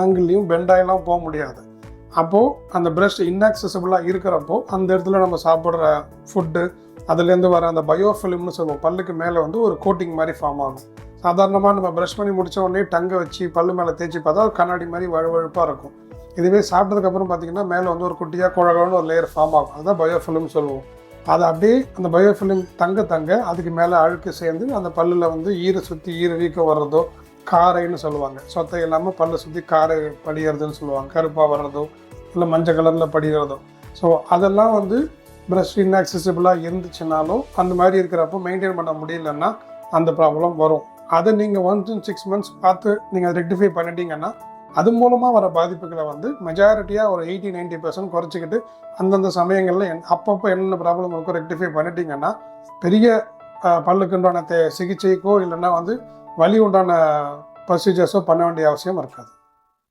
ஆங்கிள்லையும் பெண்டாயெல்லாம் போக முடியாது. அப்போது அந்த பிரஷ் இன்ஆக்சசிபிளாக இருக்கிறப்போ அந்த இடத்துல நம்ம சாப்பிட்ற ஃபுட்டு அதுலேருந்து வர அந்த பயோஃபிலிம்னு சொல்லுவோம். பல்லுக்கு மேலே வந்து ஒரு கோட்டிங் மாதிரி ஃபார்ம் ஆகும். சாதாரணமாக நம்ம ப்ரஷ் பண்ணி முடித்த உடனே டங்கை வச்சு பல்லு மேலே தேய்ச்சி பார்த்தா ஒரு கண்ணாடி மாதிரி வழுவழுப்பாக இருக்கும். இதுவே சாப்பிட்டதுக்கப்புறம் பார்த்தீங்கன்னா மேலே வந்து ஒரு குட்டியாக குழகன்னு ஒரு லேயர் ஃபார்ம் ஆகும். அதுதான் பயோஃபிலிம் சொல்லுவோம். அதை அப்படியே அந்த பயோஃபிலிம் தங்க தங்க அதுக்கு மேலே அழுக்கு சேர்ந்து அந்த பல்லில் வந்து ஈரை சுற்றி ஈர வீக்கம் வர்றதோ காரைன்னு சொல்லுவாங்க. சொத்தை இல்லாமல் பல்லை சுற்றி காரை படிகிறதுன்னு சொல்லுவாங்க. கருப்பாக வர்றதோ இல்லை மஞ்சள் கலரில் படிகிறதோ ஸோ அதெல்லாம் வந்து ப்ரஷ் இன்ஆக்சசிபிளாக இருந்துச்சுனாலும் அந்த மாதிரி இருக்கிறப்போ மெயின்டைன் பண்ண முடியலன்னா அந்த ப்ராப்ளம் வரும். அதை நீங்கள் ஒன்ஸ் டூ சிக்ஸ் மந்த்ஸ் பார்த்து நீங்கள் அதை ரெக்டிஃபை பண்ணிட்டீங்கன்னா அது மூலமாக வர பாதிப்புகளை வந்து மெஜாரிட்டியாக ஒரு எயிட்டி நைன்ட்டி பர்சன்ட் குறைச்சிக்கிட்டு அந்தந்த சமயங்களில் என் அப்பப்போ என்னென்ன ப்ராப்ளம் இருக்கோ ரெக்டிஃபை பண்ணிட்டீங்கன்னா பெரிய பல்லுக்குண்டான தே சிகிச்சைக்கோ இல்லைன்னா வந்து வலி உண்டான ப்ரொசீஜர்ஸோ பண்ண வேண்டிய அவசியம் இருக்காது.